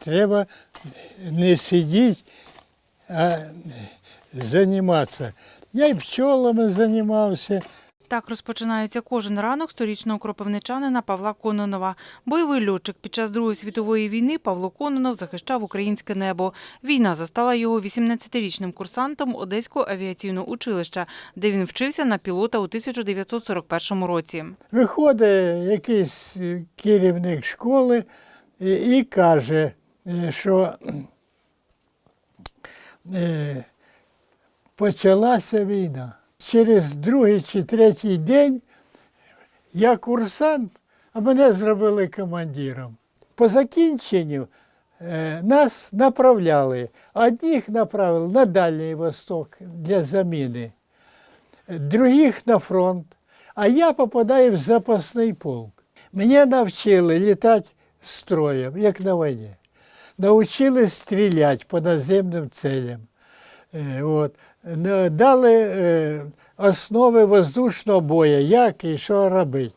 треба не сидіти, а займатися. Я і пчолами займався. Так розпочинається кожен ранок сторічного кропивничанина Павла Кононова. Бойовий льотчик під час Другої світової війни Павло Кононов захищав українське небо. Війна застала його 18-річним курсантом Одеського авіаційного училища, де він вчився на пілота у 1941 році. Виходить якийсь керівник школи і, каже, що е, почалася війна. Через другий чи третій день я курсант, а мене зробили командиром. По закінченню е, нас направляли. Одних направили на Дальній Восток для заміни, других на фронт. А я попадаю в запасний полк. Мене навчили літати строєм, як на війні. Навчили стріляти по наземним целям. Е, От. Дали е, основи воздушного бою, як і що робити.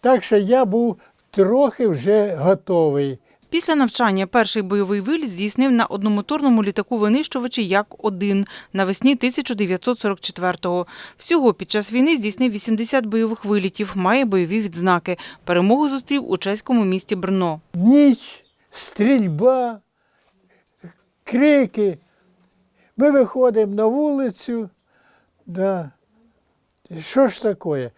Так що я був трохи вже готовий. Після навчання перший бойовий виліт здійснив на одномоторному літаку-винищувачі Як-1 навесні 1944-го. Всього під час війни здійснив 80 бойових вилітів, має бойові відзнаки. Перемогу зустрів у чеському місті Брно. Ніч, стрільба, крики. Ми виходимо на вулицю. Да. Що ж таке?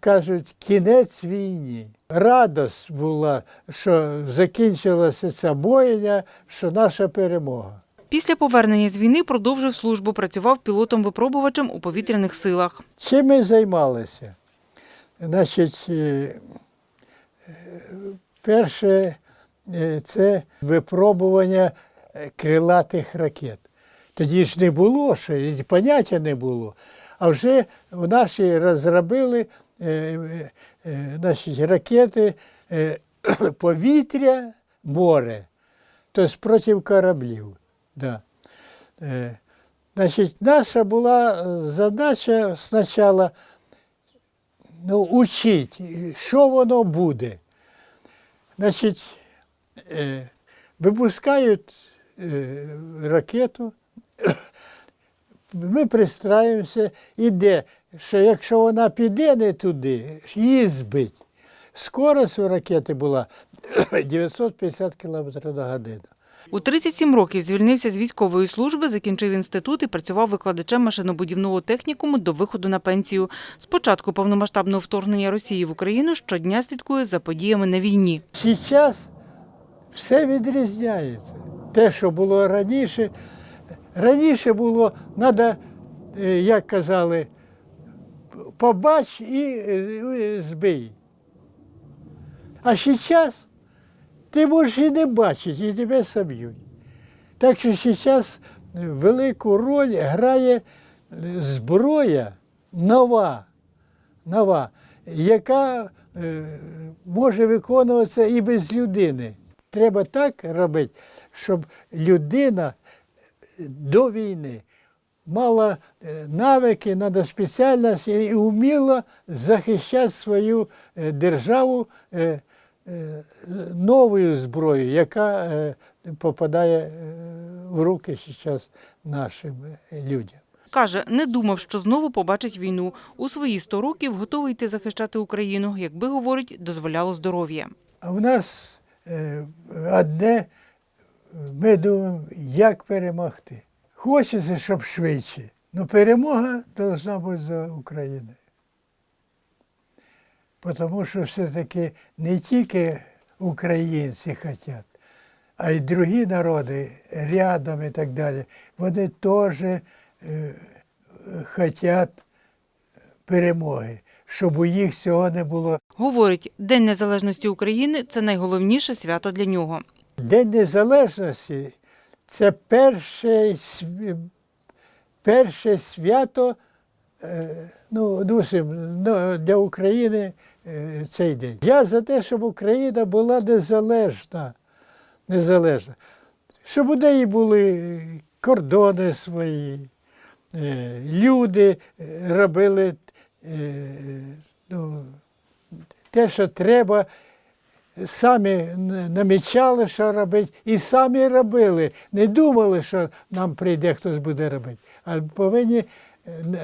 Кажуть, кінець війні. Радость була, що закінчилася ця бойня, що наша перемога. Після повернення з війни продовжив службу, працював пілотом-випробувачем у повітряних силах. Чим ми займалися? Значить, е, е, перше це випробування е, крилатих ракет. Тоді ж не було, ще поняття не було. А вже в наші розробили е, е, е, значить, ракети е, повітря, море, тобто проти кораблів. Да. Е, Значить, наша була е, задача спочатку ну, учити, що воно буде. Значить, е, випускають е, ракету, ми пристраємося, іде, що якщо вона піде не туди, її збить. Скорость у ракети була 950 км на годину. У 37 років звільнився з військової служби, закінчив інститут і працював викладачем машинобудівного технікуму до виходу на пенсію. З початку повномасштабного вторгнення Росії в Україну щодня слідкує за подіями на війні. Зараз все відрізняється. Те, що було раніше. Раніше було, треба, як казали, побач і е, збий. А зараз ти можеш і не бачити, і тебе соб'ють. Так що зараз велику роль грає зброя нова, нова, яка е, може виконуватися і без людини. Треба так робити, щоб людина до війни мала е, навики, треба спеціальність і вміла захищати свою е, державу е, новою зброєю, яка попадає в руки зараз нашим людям. Каже, не думав, що знову побачить війну. У свої 100 років готовий йти захищати Україну, якби, говорить, дозволяло здоров'я. А в нас одне, ми думаємо, як перемогти. Хочеться, щоб швидше. але перемога повинна бути за Україною. Тому що все-таки не тільки українці хочуть, а й другі народи рядом і так далі. Вони теж е, хочуть перемоги, щоб у їх цього не було. Говорить, День Незалежності України – це найголовніше свято для нього. День Незалежності це перше, перше свято е, ну, ну, для України е, цей день. Я за те, щоб Україна була незалежна. незалежна. Щоб у неї були кордони свої, е, люди робили ну, те, що треба самі намічали, що робити, і самі робили. Не думали, що нам прийде хтось буде робити, а повинні е,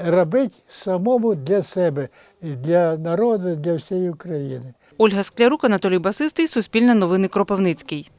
робити самому для себе, для народу, для всієї України. Ольга Склярук, Анатолій Басистий, Суспільне новини Кропивницький.